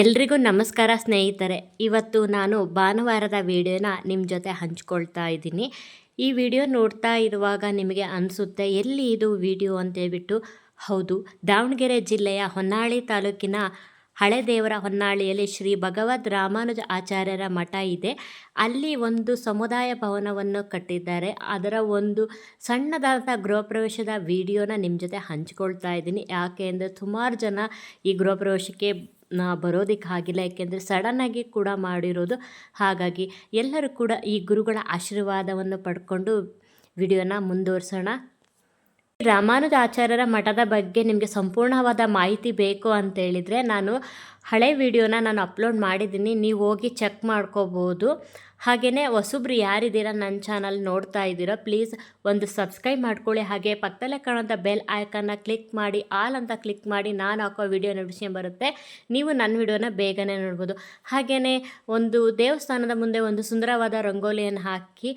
ಎಲ್ರಿಗೂ ನಮಸ್ಕಾರ ಸ್ನೇಹಿತರೆ. ಇವತ್ತು ನಾನು ಭಾನುವಾರದ ವಿಡಿಯೋನ ನಿಮ್ಮ ಜೊತೆ ಹಂಚ್ಕೊಳ್ತಾ ಇದ್ದೀನಿ. ಈ ವಿಡಿಯೋ ನೋಡ್ತಾ ಇರುವಾಗ ನಿಮಗೆ ಅನಿಸುತ್ತೆ, ಎಲ್ಲಿ ಇದು ವಿಡಿಯೋ ಅಂತೇಳ್ಬಿಟ್ಟು? ಹೌದು, ದಾವಣಗೆರೆ ಜಿಲ್ಲೆಯ ಹೊನ್ನಾಳಿ ತಾಲೂಕಿನ ಹಳೆ ದೇವರ ಹೊನ್ನಾಳಿಯಲ್ಲಿ ಶ್ರೀ ಭಗವದ್ ರಾಮಾನುಜ ಆಚಾರ್ಯರ ಮಠ ಇದೆ. ಅಲ್ಲಿ ಒಂದು ಸಮುದಾಯ ಭವನವನ್ನು ಕಟ್ಟಿದ್ದಾರೆ. ಅದರ ಒಂದು ಸಣ್ಣದಾದ ಗೃಹ ಪ್ರವೇಶದ ವಿಡಿಯೋನ ನಿಮ್ಮ ಜೊತೆ ಹಂಚ್ಕೊಳ್ತಾ ಇದ್ದೀನಿ. ಯಾಕೆ ಅಂದರೆ ಸುಮಾರು ಜನ ಈ ಗೃಹ ಪ್ರವೇಶಕ್ಕೆ ನಾ ಬರೋದಕ್ಕಾಗಿಲ್ಲ ಯಾಕೆಂದರೆ ಸಡನ್ನಾಗಿ ಕೂಡ ಮಾಡಿರೋದು ಹಾಗಾಗಿ ಎಲ್ಲರೂ ಕೂಡ ಈ ಗುರುಗಳ ಆಶೀರ್ವಾದವನ್ನು ಪಡ್ಕೊಂಡು ವಿಡಿಯೋನ ಮುಂದುವರ್ಸೋಣ. ರಾಮಾನುಜಾಚಾರ್ಯರ ಮಠದ ಬಗ್ಗೆ ನಿಮಗೆ ಸಂಪೂರ್ಣವಾದ ಮಾಹಿತಿ ಬೇಕು ಅಂತೇಳಿದರೆ ನಾನು ಹಳೆ ವಿಡಿಯೋನ ನಾನು ಅಪ್ಲೋಡ್ ಮಾಡಿದ್ದೀನಿ. ನೀವು ಹೋಗಿ ಚೆಕ್ ಮಾಡ್ಕೋಬೋದು. ಹಾಗೆಯೇ ಹೊಸಬ್ರು ಯಾರಿದ್ದೀರಾ ನನ್ನ ಚಾನಲ್ ನೋಡ್ತಾ ಇದ್ದೀರೋ, ಪ್ಲೀಸ್ ಒಂದು ಸಬ್ಸ್ಕ್ರೈಬ್ ಮಾಡ್ಕೊಳ್ಳಿ. ಹಾಗೆ ಪಕ್ಕದಲ್ಲೇ ಕಾಣೋಂಥ ಬೆಲ್ ಐಕನ್ನ ಕ್ಲಿಕ್ ಮಾಡಿ, ಆಲ್ ಅಂತ ಕ್ಲಿಕ್ ಮಾಡಿ ನಾನು ಹಾಕೋ ವಿಡಿಯೋ ನೋಟಿಫಿಕೇಶನ್ ಬರುತ್ತೆ. ನೀವು ನನ್ನ ವಿಡಿಯೋನ ಬೇಗನೆ ನೋಡ್ಬೋದು. ಹಾಗೆಯೇ ಒಂದು ದೇವಸ್ಥಾನದ ಮುಂದೆ ಒಂದು ಸುಂದರವಾದ ರಂಗೋಲಿಯನ್ನು ಹಾಕಿ.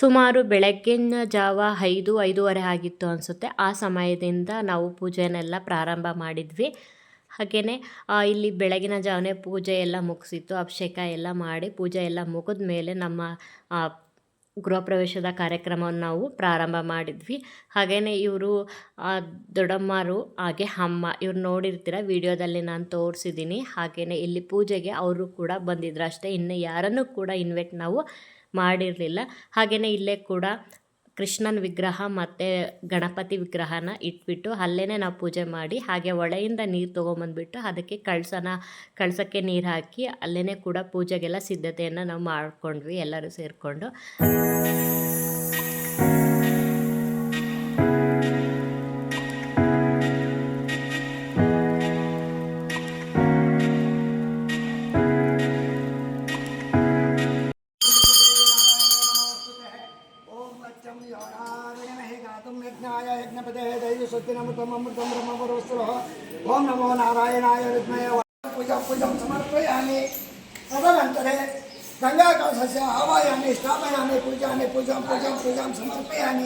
ಸುಮಾರು ಬೆಳಗ್ಗಿನ ಜಾವ ಐದು, ಐದೂವರೆ ಆಗಿತ್ತು ಅನಿಸುತ್ತೆ. ಆ ಸಮಯದಿಂದ ನಾವು ಪೂಜೆನೆಲ್ಲ ಪ್ರಾರಂಭ ಮಾಡಿದ್ವಿ. ಹಾಗೆಯೇ ಇಲ್ಲಿ ಬೆಳಗಿನ ಜಾವನೇ ಪೂಜೆ ಎಲ್ಲ ಮುಗಿಸಿತ್ತು. ಅಭಿಷೇಕ ಎಲ್ಲ ಮಾಡಿ ಪೂಜೆ ಎಲ್ಲ ಮುಗಿದ ಮೇಲೆ ನಮ್ಮ ಗೃಹ ಪ್ರವೇಶದ ಕಾರ್ಯಕ್ರಮವನ್ನು ನಾವು ಪ್ರಾರಂಭ ಮಾಡಿದ್ವಿ. ಹಾಗೆಯೇ ಇವರು ದೊಡ್ಡಮ್ಮರು, ಹಾಗೆ ಅಮ್ಮ, ಇವ್ರು ನೋಡಿರ್ತೀರ, ವಿಡಿಯೋದಲ್ಲಿ ನಾನು ತೋರಿಸಿದ್ದೀನಿ. ಹಾಗೆಯೇ ಇಲ್ಲಿ ಪೂಜೆಗೆ ಅವರು ಕೂಡ ಬಂದಿದ್ರು ಅಷ್ಟೇ. ಇನ್ನು ಯಾರನ್ನು ಕೂಡ ಇನ್ವೈಟ್ ನಾವು ಮಾಡಿರಲಿಲ್ಲ. ಹಾಗೆಯೇ ಇಲ್ಲೇ ಕೂಡ ಕೃಷ್ಣನ ವಿಗ್ರಹ ಮತ್ತು ಗಣಪತಿ ವಿಗ್ರಹನ ಇಟ್ಬಿಟ್ಟು ಅಲ್ಲೇ ನಾವು ಪೂಜೆ ಮಾಡಿ ಹಾಗೆ ಹೊಳೆಯಿಂದ ನೀರು ತೊಗೊಂಬಂದ್ಬಿಟ್ಟು ಅದಕ್ಕೆ ಕಳಸನ, ಕಳಸಕ್ಕೆ ನೀರು ಹಾಕಿ ಅಲ್ಲೇ ಕೂಡ ಪೂಜೆಗೆಲ್ಲ ಸಿದ್ಧತೆಯನ್ನು ನಾವು ಮಾಡಿಕೊಂಡ್ವಿ ಎಲ್ಲರೂ ಸೇರಿಕೊಂಡು. సత్యనమృతం అమృతం బ్రహ్మపురవస్తులో ఓం నమో నారాయణాయ విద్మయ పూజం పూజం సమర్పయామి తదనంతరే గంగాకాశస్య ఆవాయాన్ని స్థాపయామి పూజాన్ని పూజాం పూజాం పూజాం సమర్పయామి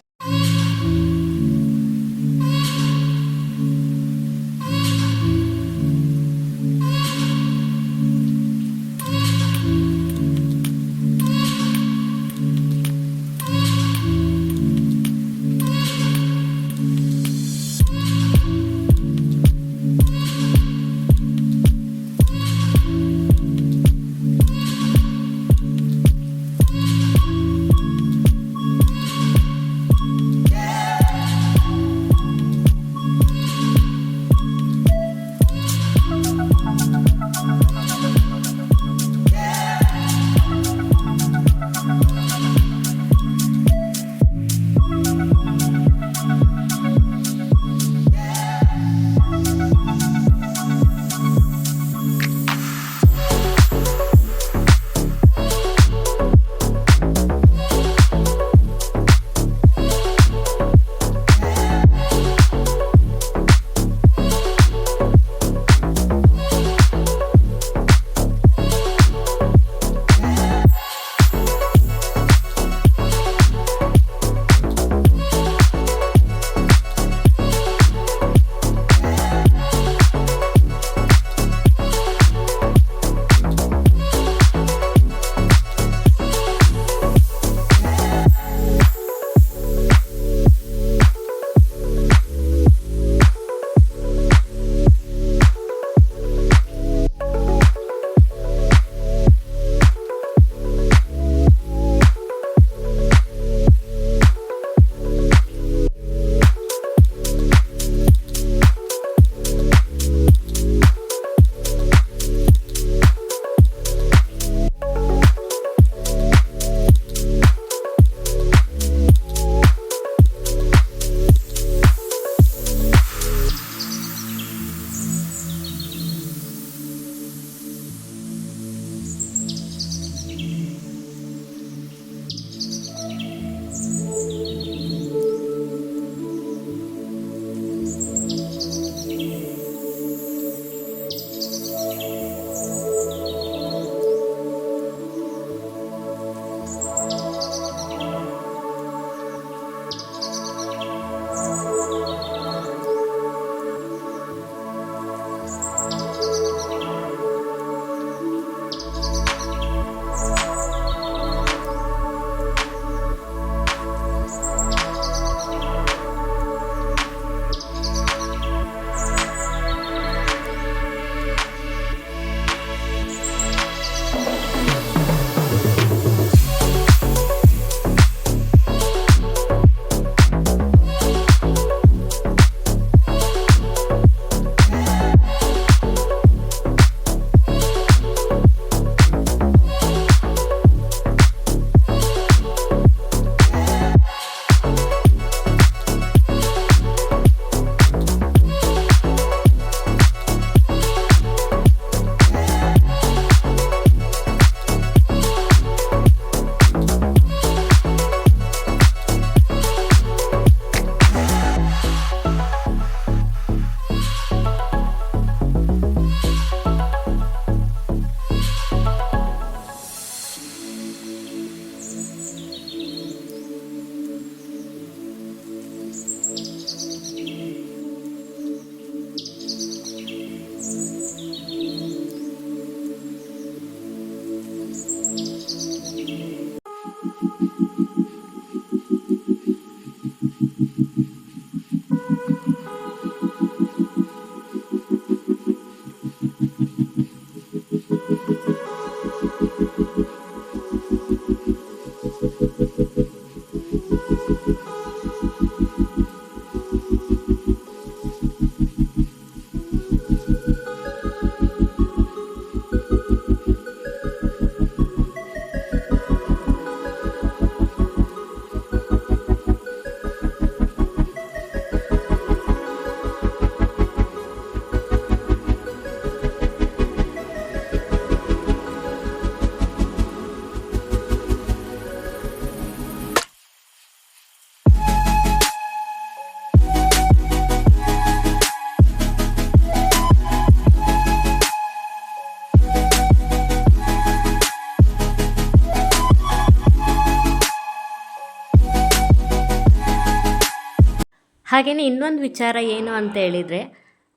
ಹಾಗೆಯೇ ಇನ್ನೊಂದು ವಿಚಾರ ಏನು ಅಂತ ಹೇಳಿದರೆ,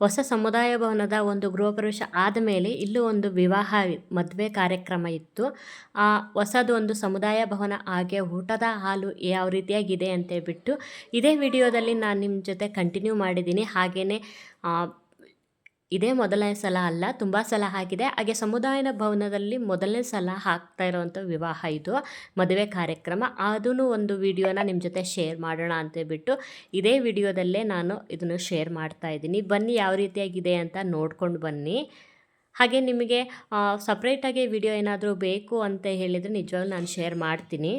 ಹೊಸ ಸಮುದಾಯ ಭವನದ ಒಂದು ಗೃಹ ಪ್ರವೇಶ ಆದಮೇಲೆ ಇಲ್ಲೂ ಒಂದು ವಿವಾಹ ಮದುವೆ ಕಾರ್ಯಕ್ರಮ ಇತ್ತು. ಆ ಹೊಸದು ಒಂದು ಸಮುದಾಯ ಭವನ ಹಾಗೆ ಊಟದ ಹಾಲು ಯಾವ ರೀತಿಯಾಗಿದೆ ಅಂತ ಹೇಳ್ಬಿಟ್ಟು ಇದೇ ವಿಡಿಯೋದಲ್ಲಿ ನಾನು ನಿಮ್ಮ ಜೊತೆ ಕಂಟಿನ್ಯೂ ಮಾಡಿದ್ದೀನಿ. ಹಾಗೆಯೇ ಇದೇ ಮೊದಲನೇ ಸಲ ಅಲ್ಲ, ತುಂಬ ಸಲ ಆಗಿದೆ. ಹಾಗೆ ಸಮುದಾಯದ ಭವನದಲ್ಲಿ ಮೊದಲನೇ ಸಲ ಹಾಕ್ತಾ ಇರೋವಂಥ ವಿವಾಹ ಇದು. ಮದುವೆ ಕಾರ್ಯಕ್ರಮ. ಅದೂ ಒಂದು ವಿಡಿಯೋನ ನಿಮ್ಮ ಜೊತೆ ಶೇರ್ ಮಾಡೋಣ ಅಂತೇಳ್ಬಿಟ್ಟು ಇದೇ ವಿಡಿಯೋದಲ್ಲೇ ನಾನು ಇದನ್ನು ಶೇರ್ ಮಾಡ್ತಾ ಇದ್ದೀನಿ. ಬನ್ನಿ ಯಾವ ರೀತಿಯಾಗಿದೆ ಅಂತ ನೋಡ್ಕೊಂಡು ಬನ್ನಿ. ಹಾಗೆ ನಿಮಗೆ ಸಪ್ರೇಟಾಗಿ ವಿಡಿಯೋ ಏನಾದರೂ ಬೇಕು ಅಂತ ಹೇಳಿದರೆ ನಿಜವಾಗ್ಲೂ ನಾನು ಶೇರ್ ಮಾಡ್ತೀನಿ.